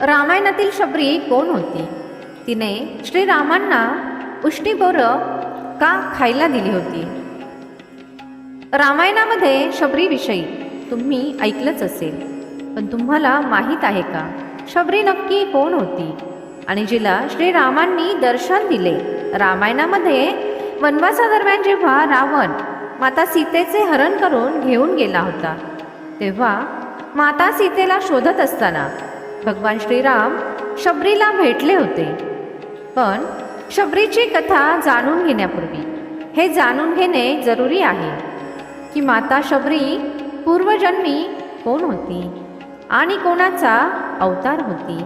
रामायणातील शबरी कोण होती? तिने श्रीरामांना उष्टीबोरं का खायला दिली होती? रामायणामध्ये शबरीविषयी तुम्ही ऐकलंच असेल पण तुम्हाला माहीत आहे का? शबरी नक्की कोण होती? आणि जिला श्रीरामांनी दर्शन दिले रामायणामध्ये वनवासादरम्यान जेव्हा रावण माता सीतेचे हरण करून घेऊन गेला होता तेव्हा माता सीतेला शोधत असताना भगवान श्रीराम शबरीला भेटले होते. पण शबरीची कथा जाणून घेण्यापूर्वी हे जाणून घेणे जरुरी आहे की माता शबरी पूर्वजन्मी कोण होती आणि कोणाचा अवतार होती.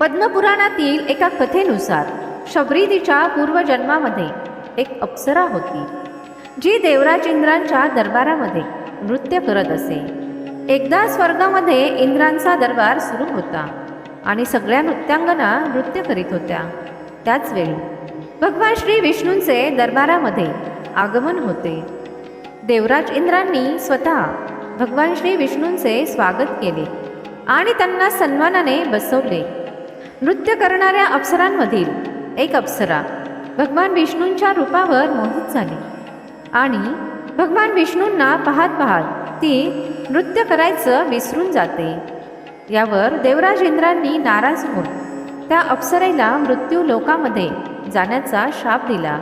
पद्मपुराणातील एका कथेनुसार शबरी तिच्या पूर्वजन्मामध्ये एक अप्सरा होती जी देवराज इंद्रांच्या दरबारामध्ये नृत्य करत असे. एकदा स्वर्गामध्ये इंद्रांचा दरबार सुरू होता आणि सगळ्या नृत्यांगना नृत्य करीत होत्या. त्याच वेळी भगवान श्री विष्णूंचे दरबारामध्ये आगमन होते. देवराज इंद्रांनी स्वतः भगवान श्री विष्णूंचे स्वागत केले आणि त्यांना सन्मानाने बसवले. नृत्य करणाऱ्या अप्सरांमधील एक अप्सरा भगवान विष्णूंच्या रूपावर मोहित झाली आणि भगवान विष्णूंना पाहत पाहत ती नृत्य करायचं विसरून जाते. यावर देवराज इंद्रांनी नाराज होऊन त्या अप्सरेला मृत्यू लोकामध्ये जाण्याचा शाप दिला.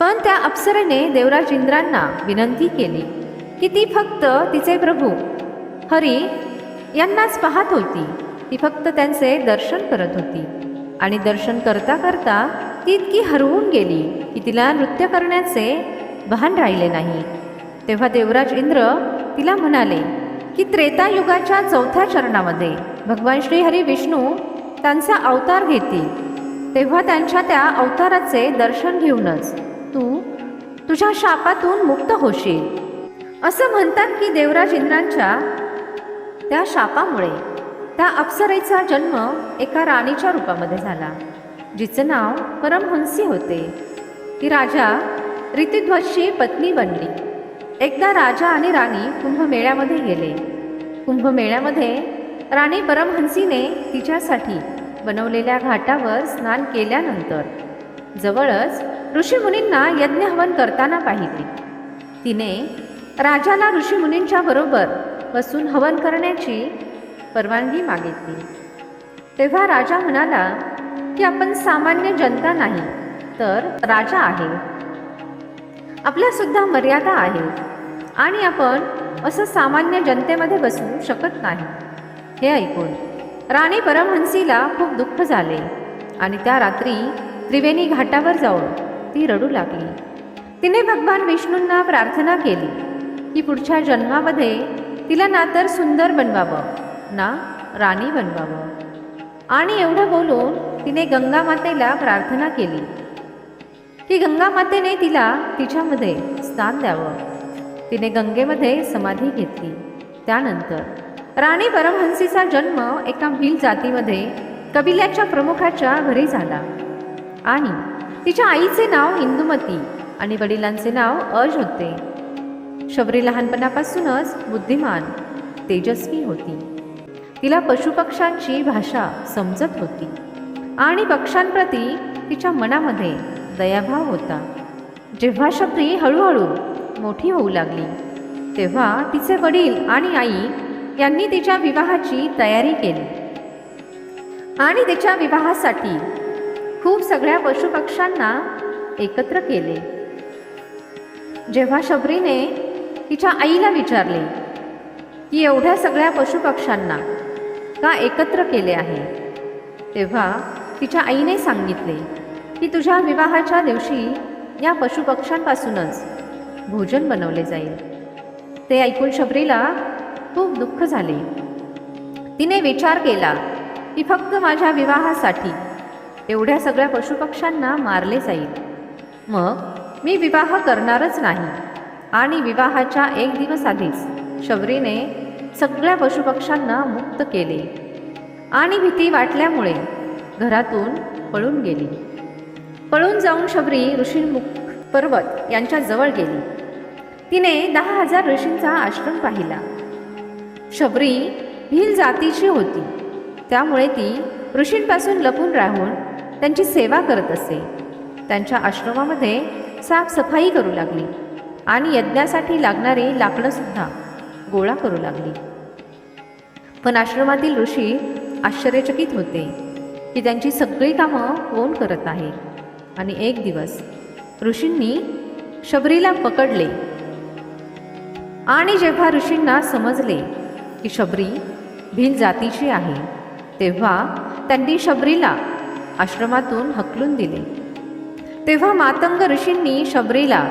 पण त्या अप्सरेने देवराज इंद्रांना विनंती केली की ती फक्त तिचे प्रभू हरी यांनाच पाहत होती. ती फक्त त्यांचे दर्शन करत होती आणि दर्शन करता करता ती इतकी हरवून गेली की तिला नृत्य करण्याचे भान राहिले नाही. तेव्हा देवराज इंद्र तिला म्हणाले की त्रेतायुगाच्या चौथ्या चरणामध्ये भगवान श्रीहरी विष्णू त्यांचा अवतार घेतील. तेव्हा त्यांच्या त्या अवताराचे दर्शन घेऊनच तू तुझ्या शापातून मुक्त होशील. असं म्हणतात की देवराज इंद्रांच्या त्या शापामुळे त्या अप्सरेचा जन्म एका राणीच्या रूपामध्ये झाला जिचं नाव परमहंसी होते. ती राजा ऋतुध्वजची पत्नी बनली. एकदा राजा आणि राणी कुंभमेळ्यामध्ये गेले. कुंभमेळ्यामध्ये राणी परमहंसीने तिच्यासाठी बनवलेल्या घाटावर स्नान केल्यानंतर जवळच ऋषीमुनींना यज्ञहवन करताना पाहिले. तिने राजाला ऋषीमुनींच्या बरोबर बसून हवन करण्याची परवानगी मागितली. तेव्हा राजा म्हणाला की आपण सामान्य जनता नाही तर राजा आहे. आपल्यासुद्धा मर्यादा आहे. आणि आपण असं सामान्य जनतेमध्ये बसू शकत नाही. हे ऐकून राणी परमहंसीला खूप दुःख झाले आणि त्या रात्री त्रिवेणी घाटावर जाऊन ती रडू लागली. तिने भगवान विष्णूंना प्रार्थना केली की पुढच्या जन्मामध्ये तिला ना तर सुंदर बनवावं ना राणी बनवावं. आणि एवढं बोलून तिने गंगा मातेला प्रार्थना केली. की गंगा मातेने तिला तिच्यामध्ये स्थान द्यावं. तिने गंगेमध्ये समाधी घेतली. त्यानंतर राणी परमहंसीचा जन्म एका भील जातीमध्ये कबिल्याच्या प्रमुखाच्या घरी झाला. आणि तिच्या आईचे नाव इंदुमती आणि वडिलांचे नाव अज होते. शबरी लहानपणापासूनच बुद्धिमान तेजस्वी होती. तिला पशुपक्ष्यांची भाषा समजत होती आणि पक्ष्यांप्रती तिच्या मनामध्ये दयाभाव होता. जेव्हा शबरी हळूहळू मोठी होऊ लागली. तेव्हा तिचे वडील आणि आई यांनी तिच्या विवाहाची तयारी केली. आणि तिच्या विवाहासाठी खूप सगळ्या पशुपक्ष्यांना एकत्र केले. जेव्हा शबरीने तिच्या आईला विचारले की एवढ्या सगळ्या पशुपक्ष्यांना का एकत्र केले आहे? तेव्हा तिच्या आईने सांगितले की तुझ्या विवाहाच्या दिवशी या पशुपक्ष्यांपासूनच भोजन बनवले जाईल. ते ऐकून शबरीला खूप दुःख झाले. तिने विचार केला की फक्त माझ्या विवाहासाठी एवढ्या सगळ्या पशुपक्ष्यांना मारले जाईल. मग मी विवाह करणारच नाही. आणि विवाहाच्या एक दिवस आधीच शबरीने सगळ्या पशुपक्ष्यांना मुक्त केले. आणि भीती वाटल्यामुळे घरातून पळून गेली. पळून जाऊन शबरी ऋषीमुक्त पर्वत यांच्या जवळ गेली. तिने दहा हजार ऋषींचा आश्रम पाहिला. शबरी भील जातीची होती. त्यामुळे ती ऋषींपासून लपून राहून त्यांची सेवा करत असे. त्यांच्या आश्रमामध्ये साफसफाई करू लागली आणि यज्ञासाठी लागणारी लाकडंसुद्धा गोळा करू लागली. पण आश्रमातील ऋषी आश्चर्यचकित होते की त्यांची सगळी कामं कोण करत आहे? आणि एक दिवस ऋषींनी शबरीला पकडले. आणि जेव्हा ऋषींना समजले की शबरी भिल जातीची आहे तेव्हा त्यांनी शबरीला आश्रमातून हकलून दिले. तेव्हा मातंग ऋषींनी शबरीला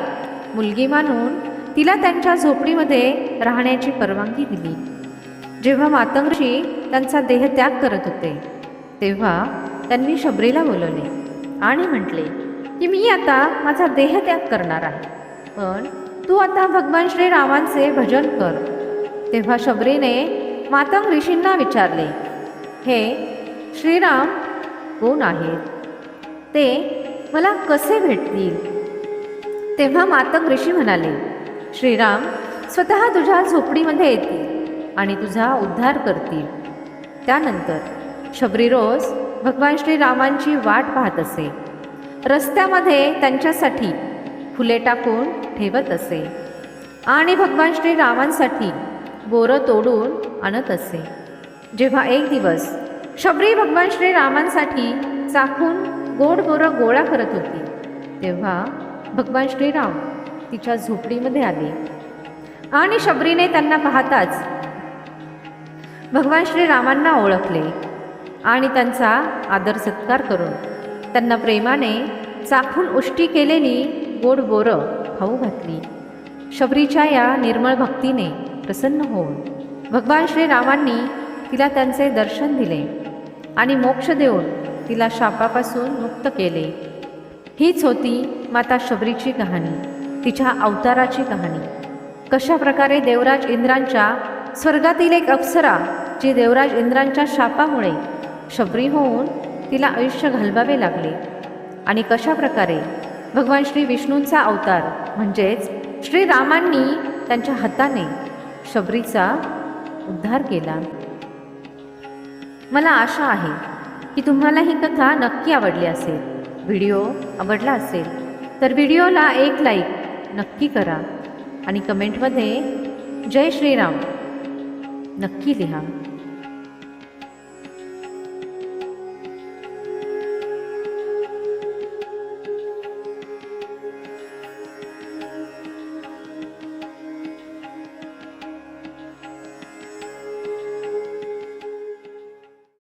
मुलगी मानून तिला त्यांच्या झोपडीमध्ये राहण्याची परवानगी दिली. जेव्हा मातंग ऋषी त्यांचा देहत्याग करत होते तेव्हा त्यांनी शबरीला बोलवले आणि म्हटले की मी आता माझा देहत्याग करणार आहे. पण तू आता भगवान श्रीरामांचे भजन कर. तेव्हा शबरीने मातंग ऋषींना विचारले हे श्रीराम कोण आहेत? ते मला कसे भेटतील? तेव्हा मातंग ऋषी म्हणाले श्रीराम स्वतः तुझ्या झोपडीमध्ये येतील आणि तुझा उद्धार करतील. त्यानंतर शबरी रोज भगवान श्रीरामांची वाट पाहत असे. रस्त्यामध्ये त्यांच्यासाठी फुले टाकून ठेवत असे. आणि भगवान श्रीरामांसाठी बोरं तोडून आणत असे. जेव्हा एक दिवस शबरी भगवान श्रीरामांसाठी चाखून गोड बोरं गोळा करत होती तेव्हा भगवान श्रीराम तिच्या झोपडीमध्ये आले. आणि शबरीने त्यांना पाहताच भगवान श्रीरामांना ओळखले आणि त्यांचा आदर सत्कार करून त्यांना प्रेमाने चाखून उष्टी केलेली गोड बोरं खाऊ घातली. शबरीच्या या निर्मळ भक्तीने प्रसन्न होऊन भगवान श्रीरामांनी तिला त्यांचे दर्शन दिले आणि मोक्ष देऊन तिला शापापासून मुक्त केले. हीच होती माता शबरीची कहाणी तिच्या अवताराची कहाणी. कशा प्रकारे देवराज इंद्रांच्या स्वर्गातील एक अप्सरा जी देवराज इंद्रांच्या शापामुळे शबरी होऊन तिला आयुष्य घालवावे लागले. आणि कशा प्रकारे? भगवान श्री विष्णूंचा अवतार म्हणजेच श्रीरामांनी त्यांच्या हाताने शबरीचा उद्धार केला. मला आशा आहे की तुम्हाला ही कथा नक्की आवडली असेल व्हिडिओ आवडला असेल तर व्हिडिओला एक लाईक नक्की करा आणि कमेंटमध्ये जय श्रीराम नक्की लिहा.